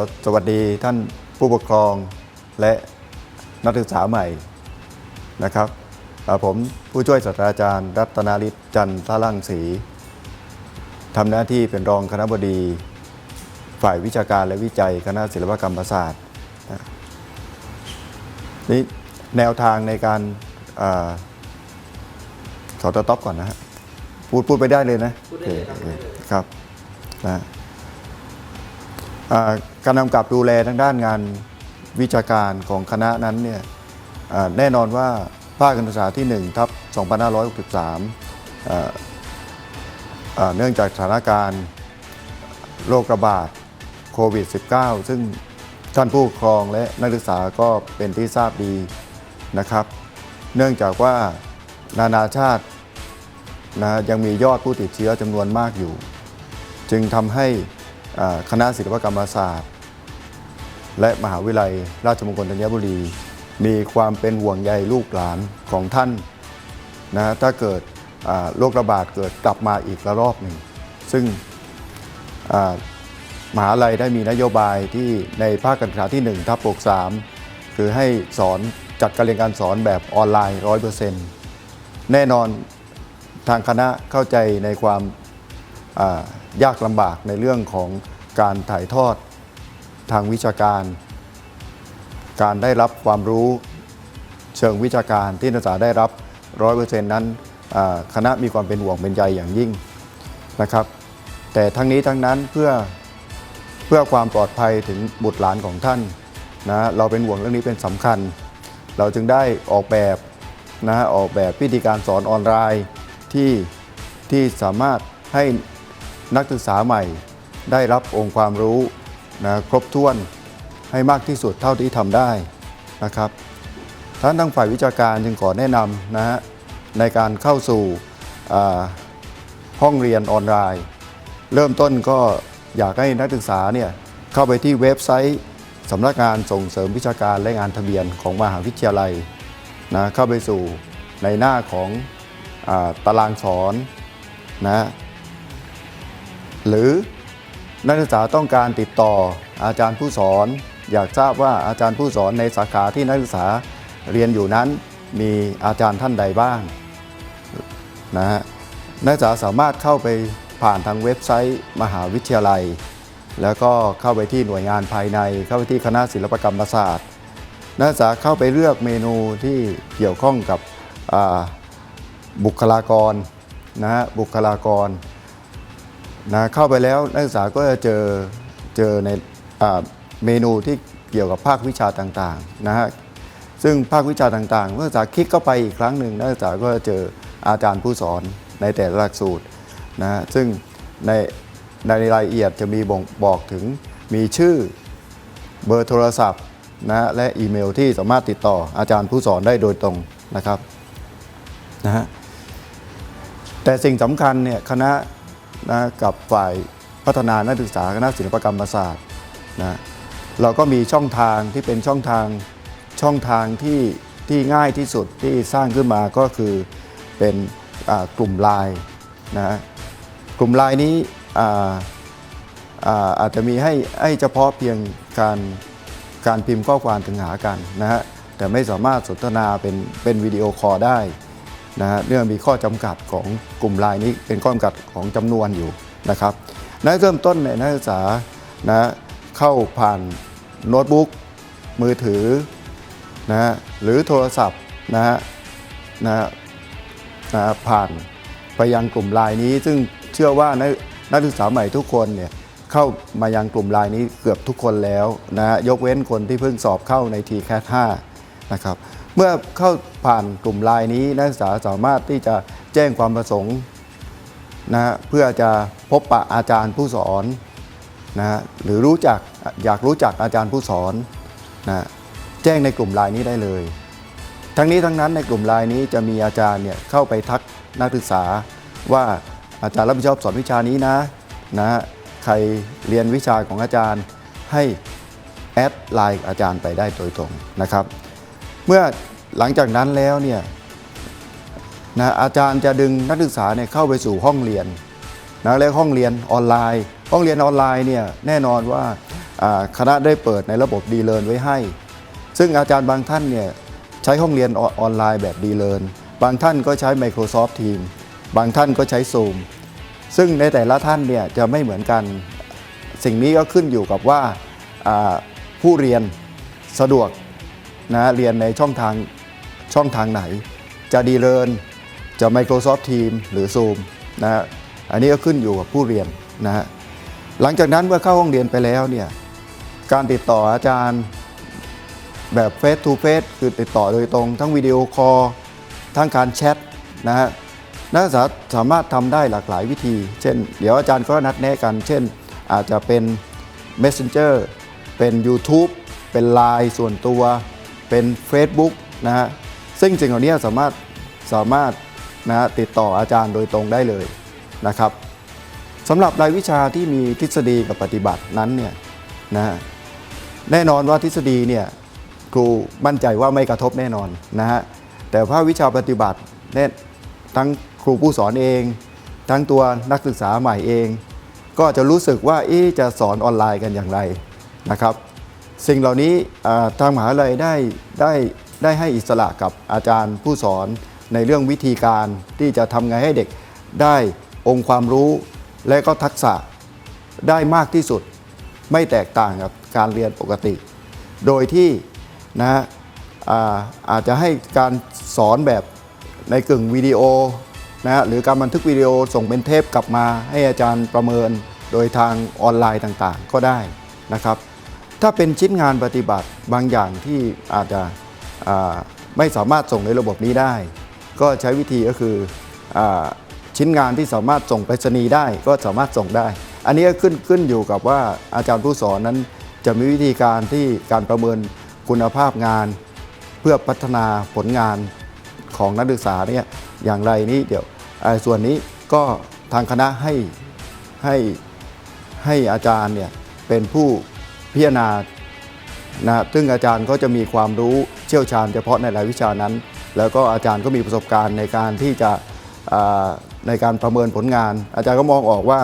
ขอสวัสดีท่านผู้ปกครองและนักศึกษาใหม่นะครับผมผู้ช่วยศาสตราจารย์ รัตนาฤทธิ์จันทร์ลังสีทำหน้าที่เป็นรองคณะบดี ฝ่ายวิชาการและวิจัยคณะศิลปกรรมศาสตร์นี่แนวทางในการอาขอตต๊อปก่อนนะฮะพูดพูดไปได้เลยนะพูดได้เลยครับโอเคครับนะอ่า การกำกับดูแลทางด้านงานวิชาการของคณะนั้นเนี่ยแน่นอนว่าภาคการศึกษาที่ 1 ทับ 2563อ่าอ่าเนื่องจากสถานการณ์โรคระบาดโควิด -19 ซึ่งท่านผู้ปกครองและนักศึกษาก็เป็นที่ทราบดีนะครับ เนื่องจากว่านานาชาตินะยังมียอดผู้ติดเชื้อจำนวนมากอยู่ จึงทำให้คณะศิลปกรรมศาสตร์ และมหาวิทยาลัยราชมงคลธัญบุรี มีความเป็นห่วงใยลูกหลานของท่านนะถ้าเกิดโรคระบาดเกิดกลับมาอีกระลอกหนึ่ง ซึ่งอ่ามหาลัยได้มีนโยบายที่ในภาคการศึกษาที่1ทับ63 คือให้สอนจัดการเรียนการสอนแบบออนไลน์ 100%แน่นอนทางคณะเข้าใจในความยากลำบากในเรื่องของการถ่ายทอด ทางวิชาการ การได้รับความรู้เชิงวิชาการที่นักศึกษาได้รับ100%นั้นอ่าคณะมีความเป็นห่วงเป็นใยอย่างยิ่งนะครับ แต่ทั้งนี้ทั้งนั้นเพื่อเพื่อความปลอดภัยถึงบุตรหลานของท่านนะเราเป็นห่วงเรื่องนี้เป็นสำคัญ เราจึงได้ออกแบบนะออกแบบวิธีการสอนออนไลน์ที่ที่สามารถให้นักศึกษาใหม่ได้รับองค์ความรู้ นะครบถ้วนให้มากที่สุดเท่าที่ทำได้นะครับท่านทางฝ่ายวิชาการจึงขอแนะนำนะฮะในการเข้าสู่ห้องเรียนออนไลน์ เริ่มต้นก็อยากให้นักศึกษาเนี่ยเข้าไปที่เว็บไซต์สำนักงานส่งเสริมวิชาการและงานทะเบียนของมหาวิทยาลัยนะเข้าไปสู่ในหน้าของอตารางสอนนะหรือ นักศึกษาต้องการติดต่ออาจารย์ผู้สอน อยากทราบว่าอาจารย์ผู้สอนในสาขาที่นักศึกษาเรียนอยู่นั้น มีอาจารย์ท่านใดบ้างนะฮะนักศึกษาสามารถเข้าไปผ่านทางเว็บไซต์มหาวิทยาลัย แล้วก็เข้าไปที่หน่วยงานภายใน เข้าไปที่คณะศิลปกรรมศาสตร์ นักศึกษาเข้าไปเลือกเมนูที่เกี่ยวข้องกับบุคลากรนะฮะบุคลากร นะเข้าไปแล้วนักศึกษาก็จะเจอเจอในอเมนูที่เกี่ยวกับภาควิชาต่างๆนะฮะซึ่งภาควิชาต่างๆเมื่อศึกษาคลิกเข้าไปอีกครั้งหนึ่งนักศึกษาก็จะเจออาจารย์ผู้สอนในแต่ละหลักสูตรนะฮะซึ่งในในรายละเอียดจะมีบ่งบอกถึงมีชื่อเบอร์โทรศัพท์นะและอีเมลที่สามารถติดต่ออาจารย์ผู้สอนได้โดยตรงนะครับนะฮะแต่สิ่งสำคัญเนี่ยคณะ นะกับฝ่ายพัฒนานักศึกษาคณะศิลปกรรมศาสตร์นะเราก็มีช่องทางที่เป็นช่องทางช่องทางที่ที่ง่ายที่สุดที่สร้างขึ้นมาก็คือเป็นกลุ่มไลน์นะกลุ่มไลน์นี้อาอ่าอาจจะมีให้ให้เฉพาะเพียงการการพิมพ์ข้อความถึงหากันนะฮะแต่ไม่สามารถสนทนาเป็นเป็นวิดีโอคอลได้ นะฮะเนื่องมีข้อจำกัดของกลุ่มไลน์นี้เป็นข้อจำกัดของจำนวนอยู่นะครับนักเริ่มต้นในนักศึกษานะเข้าผ่านโน้ตบุ๊กมือถือนะฮะหรือโทรศัพท์นะฮะนะนะผ่านไปยังกลุ่มไลน์นี้ ซึ่งเชื่อว่านักนักศึกษาใหม่ทุกคนเนี่ยเข้ามายังกลุ่มไลน์นี้เกือบทุกคนแล้วนะฮะยกเว้นคนที่เพิ่งสอบเข้าใน t c a t 5นะครับ มื่อเข้าผ่านกลุ่มไลน์นี้นักศึกษาสามารถที่จะแจ้งความประสงค์นะเพื่อจะพบปะอาจารย์ผู้สอนนะฮะหรือรู้จักอยากรู้จักอาจารย์ผู้สอนนะฮะแจ้งในกลุ่มไลน์นี้ได้เลย ทั้งนี้ทั้งนั้นในกลุ่มไลน์นี้จะมีอาจารย์เนี่ยเข้าไปทักนักศึกษาว่าอาจารย์รับผิดชอบสอนวิชานี้นะนะฮะใครเรียนวิชาของอาจารย์ให้แอดไลน์อาจารย์ไปได้โดยตรงนะครับ เมื่อ หลังจากนั้นแล้วเนี่ยนะอาจารย์จะดึงนักศึกษาเนี่ยเข้าไปสู่ห้องเรียนนะเรียกห้องเรียนออนไลน์ ห้องเรียนออนไลน์เนี่ยแน่นอนว่าคณะได้เปิดในระบบดีเลินไว้ให้ ซึ่งอาจารย์บางท่านเนี่ยใช้ห้องเรียนออนไลน์แบบดีเลินบางท่านก็ใช้ Microsoft Teams บางท่านก็ใช้ Zoom ซึ่งในแต่ละท่านเนี่ยจะไม่เหมือนกัน สิ่งนี้ก็ขึ้นอยู่กับว่าผู้เรียนสะดวกนะเรียนในช่องทาง ช่องทางไหน จะดีเลินจะ Microsoft Teams หรือ Zoom นะฮะอันนี้ก็ขึ้นอยู่กับผู้เรียนนะฮะหลังจากนั้นเมื่อเข้าห้องเรียนไปแล้วเนี่ยการติดต่ออาจารย์แบบเฟสทูเฟสคือติดต่อโดยตรง ทั้งวิดีโอคอลทั้งการแชทนะฮะนักศึกษาสามารถทำได้หลากหลายวิธี เช่น เดี๋ยวอาจารย์ก็นัดแนะกัน เช่น อาจจะเป็น Messenger เป็น YouTube เป็น Line ส่วนตัว เป็น Facebook นะฮะ ซึ่งสิ่งเหล่านี้สามารถสามารถนะฮะติดต่ออาจารย์โดยตรงได้เลยนะครับสำหรับรายวิชาที่มีทฤษฎีกับปฏิบัตินั้นเนี่ยนะฮะแน่นอนว่าทฤษฎีเนี่ยครูมั่นใจว่าไม่กระทบแน่นอนนะฮะแต่ภาควิชาปฏิบัติเนี่ยทั้งครูผู้สอนเอง ทั้งตัวนักศึกษาใหม่เอง ก็จะรู้สึกว่าเอ๊จะสอนออนไลน์กันอย่างไรนะครับ สิ่งเหล่านี้ทางมหาลัยได้ได้ ได้ให้อิสระกับอาจารย์ผู้สอนในเรื่องวิธีการที่จะทำไงให้เด็กได้องค์ความรู้และก็ทักษะได้มากที่สุดไม่แตกต่างกับการเรียนปกติ โดยที่นะฮะอาอาจจะให้การสอนแบบในกึ่งวิดีโอนะฮะหรือการบันทึกวิดีโอส่งเป็นเทปกลับมาให้อาจารย์ประเมินโดยทางออนไลน์ต่างๆ ก็ได้นะครับ ถ้าเป็นชิ้นงานปฏิบัติบางอย่างที่อาจจะ ไม่สามารถส่งในระบบนี้ได้ ก็ใช้วิธีก็คืออชิ้นงานที่สามารถส่งไปรษณีย์ได้ก็สามารถส่งได้ อันนี้ก็ขึ้นขึ้นอยู่กับว่าอาจารย์ผู้สอนนั้น จะมีวิธีการที่การประเมินคุณภาพงาน เพื่อพัฒนาผลงานของนักศึกษาเนี่ยอย่างไรนี้เดี๋ยวส่วนนี้ก็ทางคณะให้ให้ให้อาจารย์เนี่ยเป็นผู้พิจารณา นะซึ่งอาจารย์ก็จะมีความรู้เชี่ยวชาญเฉพาะในรายวิชานั้น แล้วก็อาจารย์ก็มีประสบการณ์ในการที่จะในการประเมินผลงาน อาจารย์ก็มองออกว่า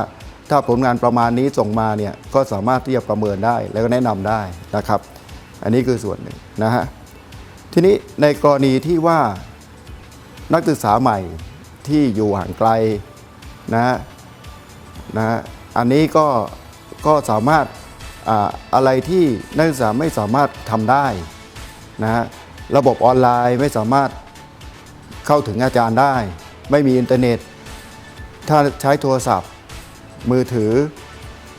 ถ้าผลงานประมาณนี้ส่งมาเนี่ยก็สามารถที่จะประเมินได้แล้วก็แนะนำได้นะครับ อันนี้คือส่วนหนึ่งนะฮะทีนี้ในกรณีที่ว่านักศึกษาใหม่ที่อยู่ห่างไกลนะฮะนะฮะอันนี้ก็ก็สามารถ อะไรที่นักศึกษาไม่สามารถทำได้นะฮะระบบออนไลน์ไม่สามารถเข้าถึงอาจารย์ได้ ไม่มีอินเทอร์เน็ต ถ้าใช้โทรศัพท์ มือถือ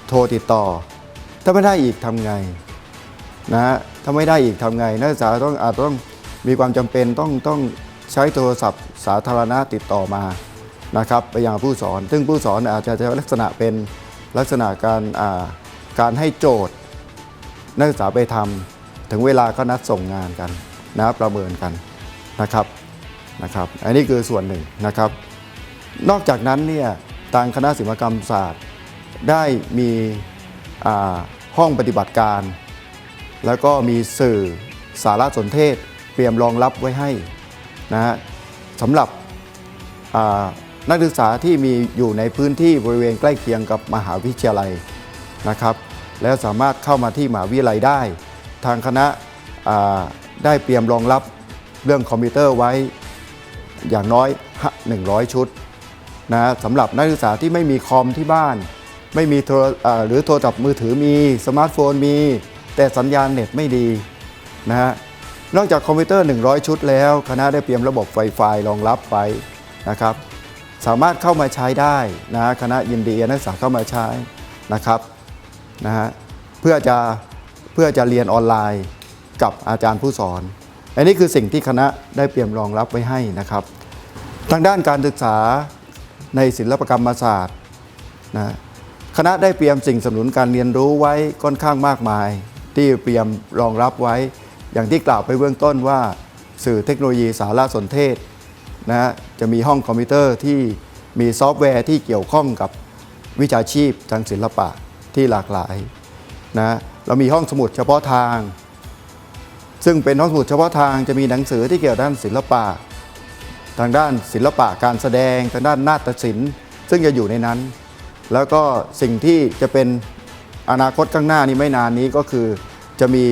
โทรติดต่อ ถ้าไม่ได้อีกทำไงนะฮะถ้าไม่ได้อีกทำไง นักศึกษาต้องอาจต้องมีความจำเป็นต้องต้องใช้โทรศัพท์สาธารณะติดต่อมานะครับไปยังผู้สอน ซึ่งผู้สอนอาจจะใช้ลักษณะเป็นลักษณะการอ่า การให้โจทย์ นักศึกษาไปทำถึงเวลาก็นัดส่งงานกันนะประเมินกันนะครับนะครับอันนี้คือส่วนหนึ่งนะครับ นอกจากนั้นเนี่ยทางคณะศิลปกรรมศาสตร์ ได้มีห้องปฏิบัติการ แล้วก็มีสื่อสารสนเทศเตรียมรองรับไว้ให้นะฮะสำหรับนักศึกษาที่มีอยู่ในพื้นที่บริเวณใกล้เคียงกับมหาวิทยาลัย นะครับ แล้วสามารถเข้ามาที่มหาวิทยาลัยได้ ทางคณะได้เตรียมรองรับเรื่องคอมพิวเตอร์ไว้อย่างน้อย 100 ชุดนะสำหรับนักศึกษาที่ไม่มีคอมที่บ้าน ไม่มีโทรหรือโทรศัพท์มือถือมีสมาร์ทโฟนมี แต่สัญญาณเน็ตไม่ดีนะฮะนอกจากคอมพิวเตอร์ 100 ชุดแล้ว คณะได้เตรียมระบบไฟไฟรองรับไว้นะครับ สามารถเข้ามาใช้ได้นะคณะยินดีนักศึกษาเข้ามาใช้นะครับ นะฮะเพื่อจะเพื่อจะเรียนออนไลน์กับอาจารย์ผู้สอน อันนี้คือสิ่งที่คณะได้เตรียมรองรับไว้ให้นะครับ ทางด้านการศึกษาในศิลปกรรมศาสตร์นะคณะได้เตรียมสิ่งสนับสนุนการเรียนรู้ไว้ค่อนข้างมากมาย ที่เตรียมรองรับไว้ อย่างที่กล่าวไปเบื้องต้นว่าสื่อเทคโนโลยีสารสนเทศนะฮะจะมีห้องคอมพิวเตอร์ที่มีซอฟต์แวร์ที่เกี่ยวข้องกับวิชาชีพทางศิลปะ ที่หลากหลายนะเรามีห้องสมุดเฉพาะทาง ซึ่งเป็นห้องสมุดเฉพาะทางจะมีหนังสือที่เกี่ยวด้านศิลปะ ทางด้านศิลปะการแสดงทางด้านนาฏศิลป์ซึ่งจะอยู่ในนั้น แล้วก็สิ่งที่จะเป็นอนาคตข้างหน้านี้ไม่นานนี้ก็คือจะมี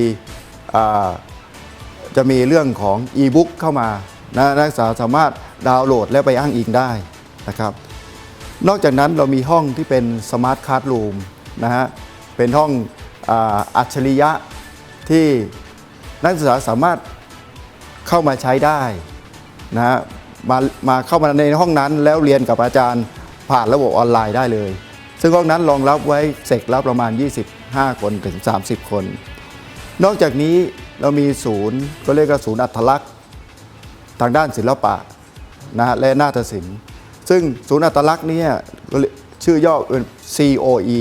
จะมีเรื่องของอีบุ๊กเข้ามานะนักศึกษาสามารถดาวน์โหลดและไปอ้างอิงได้นะครับ นอกจากนั้นเรามีห้องที่เป็นสมาร์ทค a s ส r ูม นะฮะเป็นห้องอัจฉริยะที่นักศึกษาสามารถเข้ามาใช้ได้นะฮะมามาเข้ามาในห้องนั้นแล้วเรียนกับอาจารย์ผ่านระบบออนไลน์ได้เลย ซึ่งห้องนั้นรองรับไว้เสกแล้วประมาณ 25 คนถึง 30 คน นอกจากนี้เรามีศูนย์ก็เรียกว่าศูนย์อัตลักษณ์ ทางด้านศิลปะนะฮะและนาฏศิลป์ ซึ่งศูนย์อัตลักษณ์นี่ชื่อย่อเป็น COE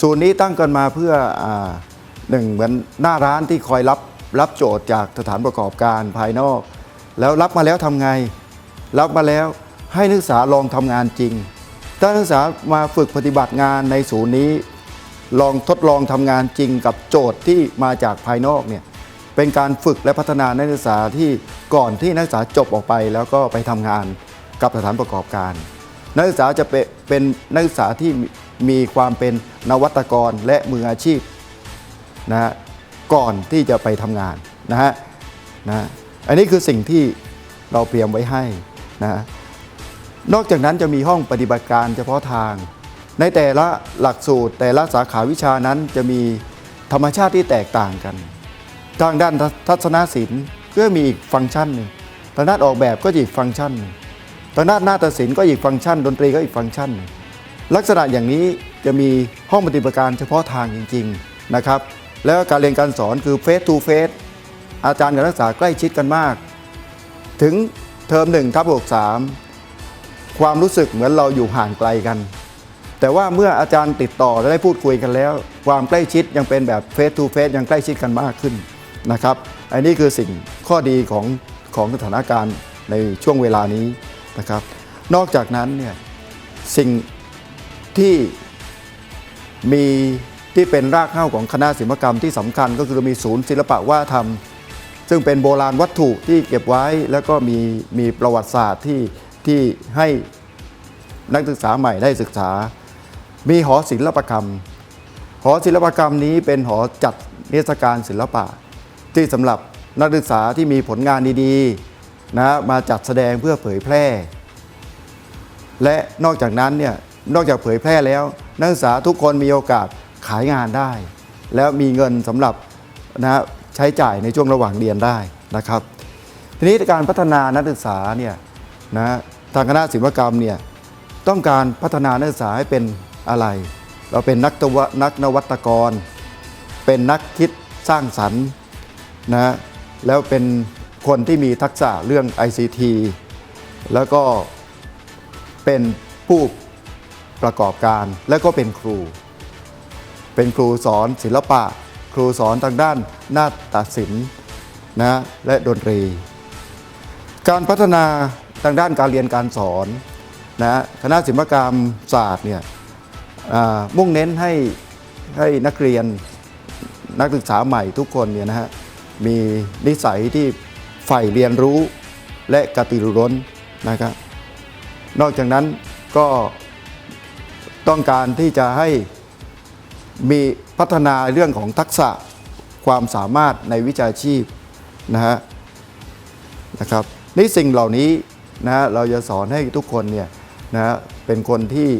ศูนย์นี้ตั้งกันมาเพื่ออหนึ่งเหมือนหน้าร้านที่คอยรับรับโจทย์จากสถานประกอบการภายนอก แล้วรับมาแล้วทำไง รับมาแล้วให้นักศึกษาลองทำงานจริง ถ้านักศึกษามาฝึกปฏิบัติงานในศูนย์นี้ ลองทดลองทำงานจริงกับโจทย์ที่มาจากภายนอกเนี่ยเป็นการฝึกและพัฒนานักศึกษาที่ก่อนที่นักศึกษาจบออกไป แล้วก็ไปทำงานกับสถานประกอบการ นักศึกษาจะเป็นนักศึกษาที่ มีความเป็นนวัตกรและมืออาชีพนะฮะก่อนที่จะไปทำงานนะฮะนะอันนี้คือสิ่งที่เราเตรียมไว้ให้นะฮะนอกจากนั้นจะมีห้องปฏิบัติการเฉพาะทาง ในแต่ละหลักสูตรแต่ละสาขาวิชานั้นจะมีธรรมชาติที่แตกต่างกัน ทางด้านทัศนศิลป์ก็มีอีกฟังก์ชันหนึ่งทางด้านออกแบบก็อีกฟังก์ชันหนึ่งทางด้านนาฏศิลป์ก็อีกฟังก์ชัน ดนตรีก็อีกฟังก์ชันหนึ่ง ลักษณะอย่างนี้จะมีห้องปฏิบัติการเฉพาะทางจริง ๆนะครับ แล้วการเรียนการสอนคือเฟสทูเฟสอาจารย์กับนักศึกษาใกล้ชิดกันมาก ถึงเทอมหนึ่งทับหกสามความรู้สึกเหมือนเราอยู่ห่างไกลกัน แต่ว่าเมื่ออาจารย์ติดต่อและได้พูดคุยกันแล้ว ความใกล้ชิดยังเป็นแบบเฟสทูเฟสยังใกล้ชิดกันมากขึ้นนะครับ อันนี้คือสิ่งข้อดีของของสถานการณ์ในช่วงเวลานี้นะครับ นอกจากนั้นเนี่ยสิ่ง ที่มีที่เป็นรากเหง้าของคณะศิลปกรรมที่สำคัญก็คือมีศูนย์ศิลปะวัฒนธรรม ซึ่งเป็นโบราณวัตถุที่เก็บไว้แล้วก็มีมีประวัติศาสตร์ที่ที่ให้นักศึกษาใหม่ได้ศึกษา มีหอศิลปกรรม หอศิลปกรรมนี้เป็นหอจัดนิทรรศการศิลปะ ที่สำหรับนักศึกษาที่มีผลงานดีๆนะมาจัดแสดงเพื่อเผยแพร่ และนอกจากนั้นเนี่ย นอกจากเผยแพร่แล้ว นักศึกษาทุกคนมีโอกาสขายงานได้ แล้วมีเงินสำหรับนะใช้จ่ายในช่วงระหว่างเรียนได้นะครับ ทีนี้การพัฒนานักศึกษาเนี่ยนะทางคณะศิลปกรรมเนี่ยต้องการพัฒนานักศึกษาให้เป็นอะไร เราเป็นนักตวนักนวัตกร เป็นนักคิดสร้างสรรค์นะแล้วเป็นคนที่มีทักษะเรื่อง ICT แล้วก็เป็นผู้ ประกอบการ แล้วก็เป็นครู เป็นครูสอนศิลปะ ครูสอนทางด้านนาฏศิลป์นะและดนตรี การพัฒนาทางด้านการเรียนการสอนนะคณะศิลปกรรมศาสตร์เนี่ยมุ่งเน้นให้ให้นักเรียนนักศึกษาใหม่ทุกคนเนี่ยนะฮะมีนิสัยที่ใฝ่เรียนรู้และกระตือรือร้นนะครับนอกจากนั้นก็ ต้องการที่จะให้มีพัฒนาเรื่องของทักษะความสามารถในวิชาชีพนะฮะนะครับนี่สิ่งเหล่านี้นะเราจะสอนให้ทุกคนเนี่ยนะเป็นคนที่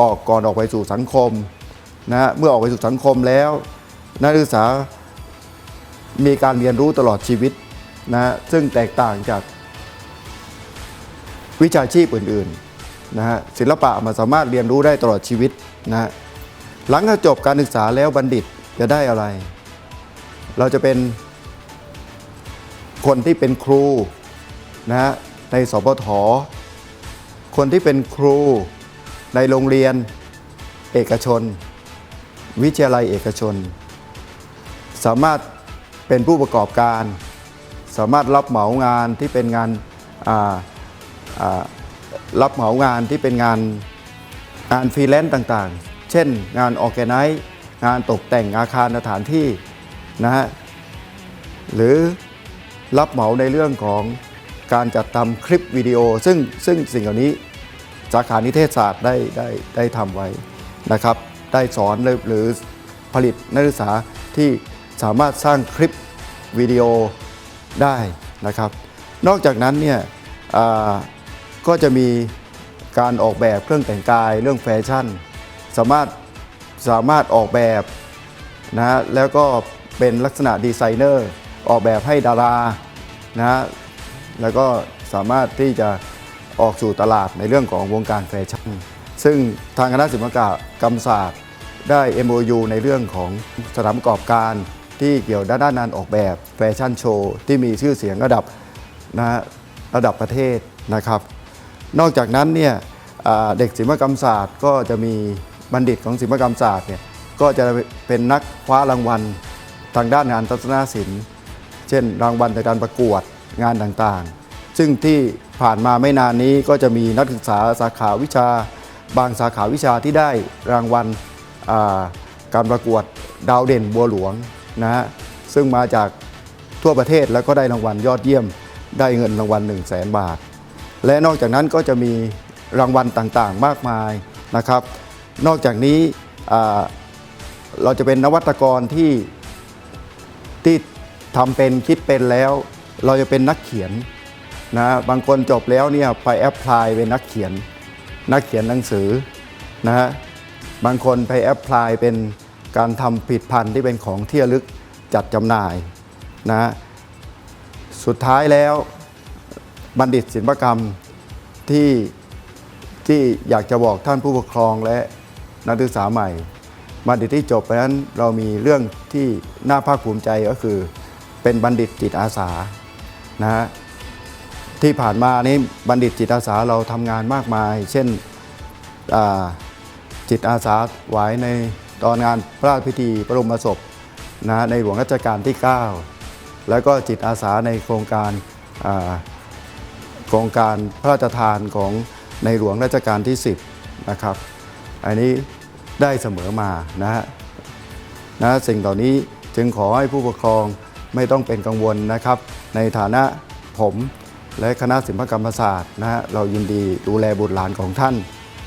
ออกก่อนออกไปสู่สังคมนะเมื่อออกไปสู่สังคมแล้ว นักศึกษามีการเรียนรู้ตลอดชีวิตนะซึ่งแตกต่างจากวิชาชีพอื่น ๆ นะฮะศิลปะมันสามารถเรียนรู้ได้ตลอดชีวิตนะฮะหลังจากจบการศึกษาแล้วบัณฑิตจะได้อะไร เราจะเป็นคนที่เป็นครูนะฮะในสปทคนที่เป็นครูในโรงเรียนเอกชน วิทยาลัยเอกชน สามารถเป็นผู้ประกอบการ สามารถรับเหมางานที่เป็นงานอ่าอ่า รับเหมางานที่เป็นงานงานฟรีแลนซ์ต่างๆ เช่นงานออแกไนซ์งานตกแต่งอาคารสถานที่นะฮะหรือรับเหมาในเรื่องของการจัดทำคลิปวิดีโอ ซึ่งซึ่งสิ่งเหล่านี้สาขานิเทศศาสตร์ได้ได้ได้ทำไว้นะครับ ได้สอนหรือหรือผลิตนักศึกษาที่สามารถสร้างคลิปวิดีโอได้นะครับ นอกจากนั้นเนี่ย ก็จะมีการออกแบบเครื่องแต่งกายเรื่องแฟชั่น สามารถสามารถออกแบบนะฮะแล้วก็เป็นลักษณะดีไซเนอร์ออกแบบให้ดารานะฮะแล้วก็สามารถที่จะออกสู่ตลาดในเรื่องของวงการแฟชั่น ซึ่งทางคณะศิลปกรรมศาสตร์ได้ MOU ในเรื่องของสถานประกอบการที่เกี่ยวด้านด้านออกแบบแฟชั่นโชว์ที่มีชื่อเสียงระดับนะฮะระดับประเทศนะครับ นอกจากนั้นเนี่ยเด็กศิลปกรรมศาสตร์ ก็จะมีบัณฑิตของศิลปกรรมศาสตร์เนี่ยก็จะเป็นนักคว้ารางวัลทางด้านงานทัศนศิลป์ เช่น รางวัลในการประกวดงานต่างๆ ซึ่งที่ผ่านมาไม่นานนี้ก็จะมีนักศึกษาสาขาวิชา บางสาขาวิชาที่ได้รางวัลการประกวดดาวเด่นบัวหลวงนะฮะซึ่งมาจากทั่วประเทศแล้วก็ได้รางวัลยอดเยี่ยม ได้เงินรางวัล 1 0 0 0 0แสนบาท และนอกจากนั้นก็จะมีรางวัลต่างๆ มากมายนะครับ นอกจากนี้เราจะเป็นนวัตกรที่ที่ทำเป็นคิดเป็นแล้ว เราจะเป็นนักเขียนนะบางคนจบแล้วเนี่ยไปแอพพลายเป็นนักเขียน นักเขียนหนังสือนะฮะบางคนไปแอพพลายเป็นการทำผิดพันธุ์ที่เป็นของเที่ระลึกจัดจำหน่ายนะฮะสุดท้ายแล้ว บัณฑิตศิลปกรรมที่ที่อยากจะบอกท่านผู้ปกครองและนักศึกษาใหม่ บัณฑิตที่จบไปนั้นเรามีเรื่องที่น่าภาคภูมิใจก็คือ เป็นบัณฑิตจิตอาสานะฮะที่ผ่านมานี้บัณฑิตจิตอาสาเราทำงานมากมาย เช่นจิตอาสาไว้ในตอนงานพระราชพิธีบรมศพนะฮะในหลวงรัชกาลที่ 9 แล้วก็จิตอาสาในโครงการา โครงการพระราชทานของในหลวงรัชกาลที่ 10 นะครับ อันนี้ได้เสมอมานะฮะนะสิ่งเหล่านี้จึงขอให้ผู้ปกครองไม่ต้องเป็นกังวลนะครับ ในฐานะผมและคณะศิลปกรรมศาสตร์นะฮะเรายินดีดูแลบุตรหลานของท่าน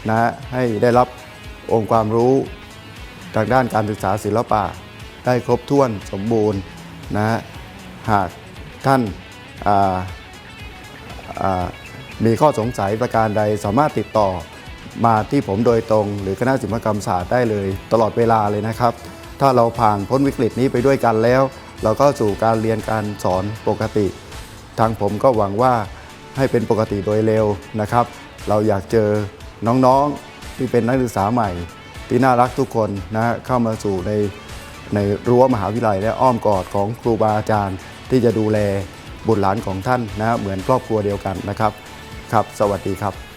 นะฮะให้ได้รับองค์ความรู้ทางด้านการศึกษาศิลปะ ได้ครบถ้วนสมบูรณ์นะฮะหากท่านอ่าอ่า มีข้อสงสัยประการใดสามารถติดต่อมาที่ผมโดยตรง หรือคณะศิลปกรรมศาสตร์ได้เลย ตลอดเวลาเลยนะครับ ถ้าเราผ่านพ้นวิกฤตนี้ไปด้วยกันแล้ว เราก็สู่การเรียนการสอนปกติ ทางผมก็หวังว่าให้เป็นปกติโดยเร็วนะครับ เราอยากเจอน้องๆที่เป็นนักศึกษาใหม่ ที่น่ารักทุกคนนะเข้ามาสู่ในในรั้วมหาวิทยาลัยและอ้อมกอดของครูบาอาจารย์ที่จะดูแล บุตรหลานของท่านนะเหมือนครอบครัวเดียวกันนะครับครับ สวัสดีครับ